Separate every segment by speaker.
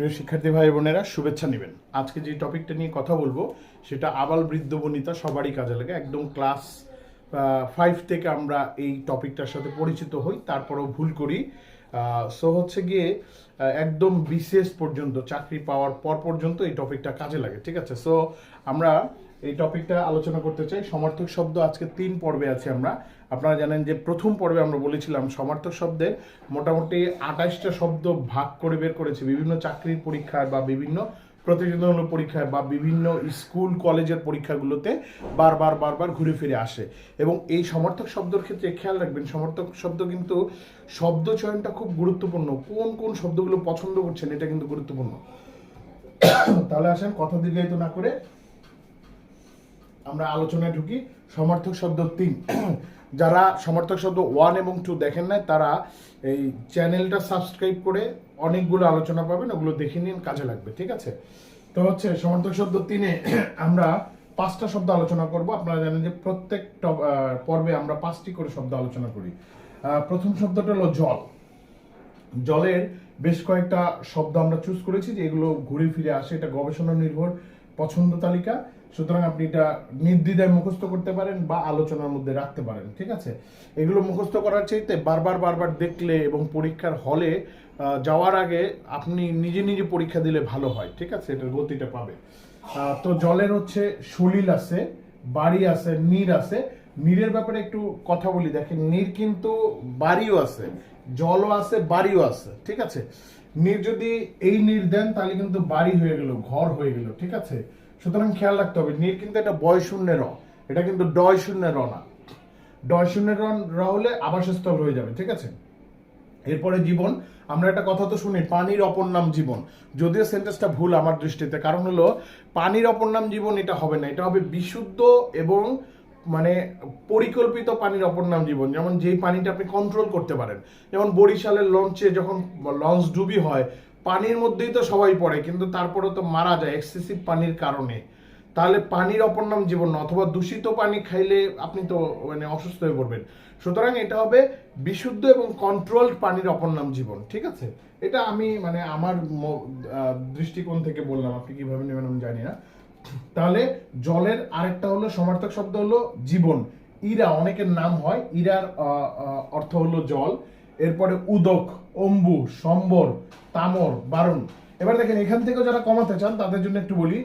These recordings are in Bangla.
Speaker 1: প্রিয় শিক্ষার্থী ভাই বোনেরা, শুভেচ্ছা নেবেন। আজকে যে টপিকটা নিয়ে কথা বলব, সেটা আবাল বৃদ্ধ বনিতা সবারই কাজে লাগে। একদম ক্লাস ফাইভ থেকে আমরা এই টপিকটার সাথে পরিচিত হই, তারপরেও ভুল করি। সো হচ্ছে গিয়ে একদম বিশেষ পর্যন্ত, চাকরি পাওয়ার পর পর্যন্ত এই টপিকটা কাজে লাগে, ঠিক আছে? সো আমরা এই টপিকটা আলোচনা করতে চাই। সমর্থক শব্দ আজকে তিন পর্বে আছে আমরা। আপনারা জানেন যে প্রথম পর্বে আমরা বলেছিলাম সমার্থক শব্দে মোটামুটি আঠাশটা শব্দ ভাগ করে বের করেছে বিভিন্ন চাকরির পরীক্ষায় বা বিভিন্ন প্রতিযোগিতামূলক পরীক্ষায় বা বিভিন্ন স্কুল, কলেজের পরীক্ষাগুলোতে বারবার বারবার ঘুরে ফিরে আসে। এবং এই সমর্থক শব্দের ক্ষেত্রে খেয়াল রাখবেন, সমর্থক শব্দ কিন্তু শব্দ চয়নটা খুব গুরুত্বপূর্ণ। কোন কোন শব্দগুলো পছন্দ করছেন, এটা কিন্তু গুরুত্বপূর্ণ। তাহলে আসেন কথা দীর্ঘায়িত না করে আমরা আলোচনায় ঢুকি। সমর্থক শব্দ তিন। যারা সমর্থক শব্দ ওয়ান এবং টু দেখেন নাই, তারা এই চ্যানেলটা সাবস্ক্রাইব করে অনেকগুলো আলোচনা পাবেন, ওগুলো দেখে নিন, কাজে লাগবে, ঠিক আছে? তো হচ্ছে, সমর্থক শব্দ তিনে আমরা পাঁচটা শব্দ আলোচনা করব। আপনারা জানেন যে প্রত্যেক পর্বে আমরা পাঁচটি করে শব্দ আলোচনা করি। প্রথম শব্দটা হলো জল। জলের বেশ কয়েকটা শব্দ আমরা চুজ করেছি যে এগুলো ঘুরে ফিরে আসে। এটা গবেষণা নির্ভর পছন্দ তালিকা। সুতরাং আপনি এটা নির্দ্বিধায় মুখস্থ করতে পারেন বা আলোচনার মধ্যে রাখতে পারেন, ঠিক আছে? এগুলো মুখস্থ করার চাইতে বারবার বারবার দেখলে এবং পরীক্ষার হলে যাওয়ার আগে আপনি নিজে নিজে পরীক্ষা দিলে ভালো হয়, ঠিক আছে? এটার গতিটা পাবে তো জলের হচ্ছে সলিল আছে, বাড়ি আছে, নীর আছে। নীরের ব্যাপারে একটু কথা বলি, দেখেন নীর কিন্তু বাড়িও আছে, জলও আছে, বাড়িও আছে, ঠিক আছে? নীর যদি এই নীর দেন তাহলে কিন্তু বাড়ি হয়ে গেল, ঘর হয়ে গেল, ঠিক আছে? সুতরাং খেয়াল রাখতে হবে নীর কিন্তু এটা বয় শূন্যের র, এটা কিন্তু ডয় শূন্যের র না। ডয় শূন্যের র র হলে আবাসস্থল হয়ে যাবে, ঠিক আছে? এরপরে জীবন, আমরা একটা কথা তো শুনি, পানির অপর নাম জীবন। যদিও সেন্টেন্সটা ভুল আমার দৃষ্টিতে, কারণ হলো পানির অপর নাম জীবন এটা হবে না, এটা হবে বিশুদ্ধ এবং মানে পরিকল্পিত পানির অপর নাম জীবন। যেমন যেই পানিটা আপনি কন্ট্রোল করতে পারেন, যেমন বরিশালের লঞ্চে যখন লঞ্চ ডুবি হয় পানির মধ্যেই তো সবাই পড়ে, কিন্তু তারপরে তো মারা যায় এক্সেসিভ পানির কারণে। তাহলে পানির অপর নাম জীবন না অথবা দূষিত পানি খাইলে আপনি তো মানে অসুস্থ হয়ে পড়বেন। সুতরাং এটা হবে বিশুদ্ধ এবং কন্ট্রোলড পানির অপর নাম জীবন ঠিক আছে? এটা আমি মানে আমার দৃষ্টিকোণ থেকে বললাম, আপনি কীভাবে নেবেন আমি জানি না। তাহলে জলের আরেকটা হলো সমার্থক শব্দ হলো জীবন। ইরা, অনেকের নাম হয়, ইরার অর্থ হলো জল। এরপরে উদক, অম্বু, সম্বর, তামর, বারণ। এবার দেখেন, এখান থেকেও যারা কমাতে চান, তাদের জন্য একটু বলি,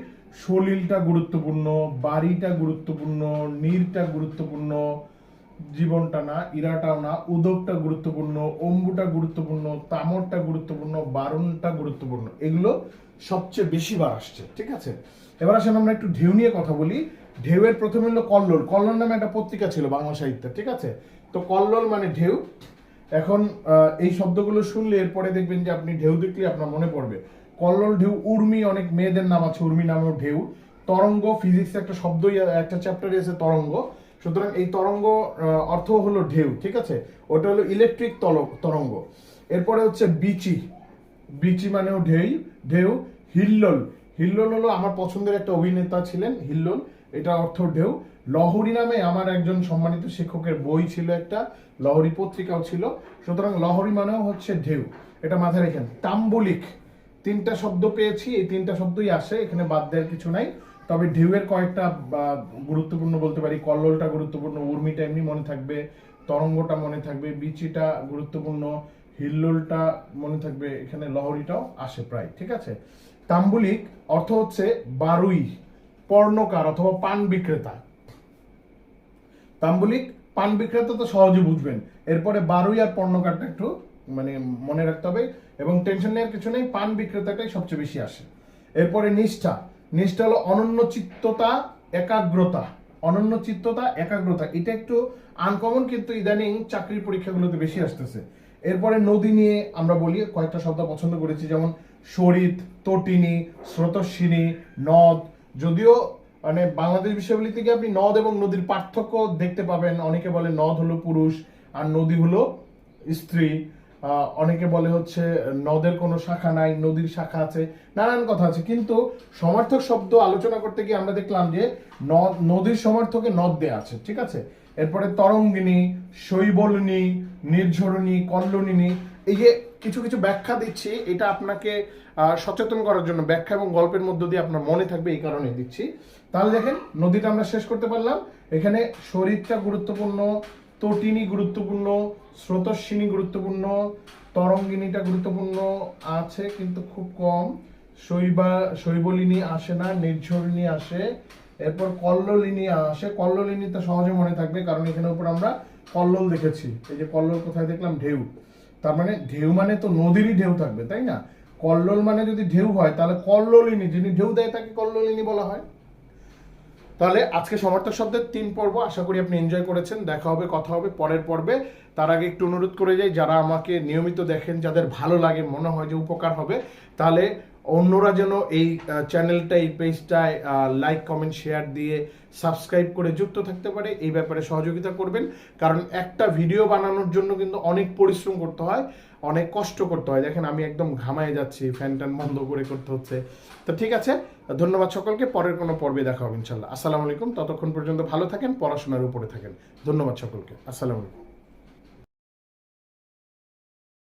Speaker 1: সলিলটা গুরুত্বপূর্ণ, বাড়িটা গুরুত্বপূর্ণ, নীরটা গুরুত্বপূর্ণ, জীবনটা না, ইরাটাও না, উদকটা গুরুত্বপূর্ণ, অম্বুটা গুরুত্বপূর্ণ, তামরটা গুরুত্বপূর্ণ, বারণটা গুরুত্বপূর্ণ, এগুলো সবচেয়ে বেশি বার আসছে, ঠিক আছে? এবার আসেন আমরা একটু ঢেউ নিয়ে কথা বলি। ঢেউয়ের প্রথমে হলো কল্লোল। কল্লোল নামে একটা পত্রিকা ছিল বাংলা সাহিত্যে ঠিক আছে? তো কল্লোল মানে ঢেউ এখন এই শব্দগুলো শুনলে এরপরে দেখবেন যে আপনি ঢেউ দেখলে আপনার মনে পড়বে। কল্লোল ঢেউ, উর্মি, অনেক মেয়েদের নাম আছে, উর্মি নামেও ঢেউ। তরঙ্গ ফিজিক্স একটা শব্দই, একটা চ্যাপ্টারে আছে তরঙ্গ। সুতরাং এই তরঙ্গ অর্থ হলো ঢেউ, ঠিক আছে? ওটা হলো ইলেকট্রিক তরঙ্গ। এরপরে হচ্ছে বিচি। বিচি মানেও ঢেউ ঢেউ, হিল্লোল। হিল্লোল হলো আমার পছন্দের একটা অভিনেতা ছিলেন, হিল্লোল। এটা অর্থ ঢেউ। লহরী নামে আমার একজন সম্মানিত শিক্ষকের বই ছিল একটা, লহরী পত্রিকাও ছিল। সুতরাং লহরী মানেও হচ্ছে ঢেউ। এটা মাথায় রেখেন। তাম্বুলিক। তিনটা শব্দ পেয়েছি, এই তিনটা শব্দই আসে, এখানে বাদ দেওয়ার কিছু নাই। তবে ঢেউয়ের কয়েকটা গুরুত্বপূর্ণ বলতে পারি, কল্লোলটা গুরুত্বপূর্ণ, উর্মিটা এমনি মনে থাকবে, তরঙ্গটা মনে থাকবে, বিচিটা গুরুত্বপূর্ণ, হিল্লোলটা মনে থাকবে, এখানে লহরীটাও আসে প্রায়, ঠিক আছে? তাম্বুলিক অর্থ হচ্ছে বারুই। পর্ণকার অথবা পান বিক্রেতা। তাম্বুলিক, পান বিক্রেতা তো সহজে বুঝবেন। এরপরে বারুই আর পর্ণকারটা একটু মানে মনে রাখতে হবে এবং টেনশন নেওয়ার কিছু নেই, পান বিক্রেতাটাই সবচেয়ে বেশি আসে। এরপরে নিষ্ঠা। নিষ্ঠা হলো অনন্য চিত্ততা একাগ্রতা। অনন্য চিত্ততা একাগ্রতা, এটা একটু আনকমন কিন্তু ইদানিং চাকরির পরীক্ষাগুলোতে বেশি আসতেছে। এরপরে নদী নিয়ে আমরা বলি, কয়েকটা শব্দ পছন্দ করেছি, যেমন শরিত তটিনী, স্রোতস্বিনী, নদ যদিও মানে বাংলাদেশ বিশ্ববিদ্যালয় থেকে আপনি নদ এবং নদীর পার্থক্য দেখতে পাবেন। অনেকে বলে নদ হলো পুরুষ আর নদী হলো স্ত্রী। অনেকে বলে হচ্ছে নদের কোনো শাখা নাই, নদীর শাখা আছে, নানান কথা আছে। কিন্তু সমার্থক শব্দ আলোচনা করতে গিয়ে আমরা দেখলাম যে নদ, নদীর সমার্থকে নদ দেয়া আছে, ঠিক আছে? এরপরে তরঙ্গিনী, শৈবলিনী, নির্ঝরণী কল্লোলিনী এই যে কিছু কিছু ব্যাখ্যা দিচ্ছি, এটা আপনাকে সচেতন করার জন্য, ব্যাখ্যা এবং গল্পের মধ্য দিয়ে আপনার মনে থাকবে, এই কারণে দিচ্ছি। তাহলে দেখেন, নদীটা আমরা শেষ করতে পারলাম। এখানে শরীরটা গুরুত্বপূর্ণ, তটিনী গুরুত্বপূর্ণ, স্রোতস্বিনী গুরুত্বপূর্ণ, তরঙ্গিনীটা গুরুত্বপূর্ণ আছে, কিন্তু খুব কম। শৈবা, শৈবলিনী আসে না, নির্ঝরিণী আসে, এরপর কল্লোলিনী আসে। কল্লোলিনী তো সহজে মনে থাকবে, কারণ এখানে উপর আমরা কল্লোল দেখেছি। এই যে কল্লোল কোথায় দেখলাম? ঢেউ। তার মানে ঢেউ মানে তো নদীরই ঢেউ থাকবে, তাই না? কল্লোল মানে যদি ঢেউ হয়, তাহলে কল্লোলিনী, যিনি ঢেউ দেয় তাকে কল্লোলিনী বলা হয়। তাহলে আজকে সমর্থক শব্দের তিন পর্ব, আশা করি আপনি এনজয় করেছেন। দেখা হবে, কথা হবে পরের পর্বে। তার আগে একটু অনুরোধ করে যাই, যারা আমাকে নিয়মিত দেখেন, যাদের ভালো লাগে, মনে হয় যে উপকার হবে, তাহলে অন্যরা যেন এই চ্যানেলটা এই পেজটায় লাইক কমেন্ট শেয়ার দিয়ে সাবস্ক্রাইব করে যুক্ত থাকতে পারে, এই ব্যাপারে সহযোগিতা করবেন। কারণ একটা ভিডিও বানানোর জন্য কিন্তু অনেক পরিশ্রম করতে হয়, অনেক কষ্ট করতে হয়। দেখেন, আমি একদম ঘামায় যাচ্ছি ফ্যান ট্যান বন্ধ করে করতে হচ্ছে। তো ঠিক আছে, ধন্যবাদ সকলকে, পরের কোনো পর্বে দেখা হবে ইনশাল্লাহ আসসালামু আলাইকুম, ততক্ষণ পর্যন্ত ভালো থাকেন, পড়াশোনার উপরে থাকেন। ধন্যবাদ সকলকে, আসসালামু আলাইকুম।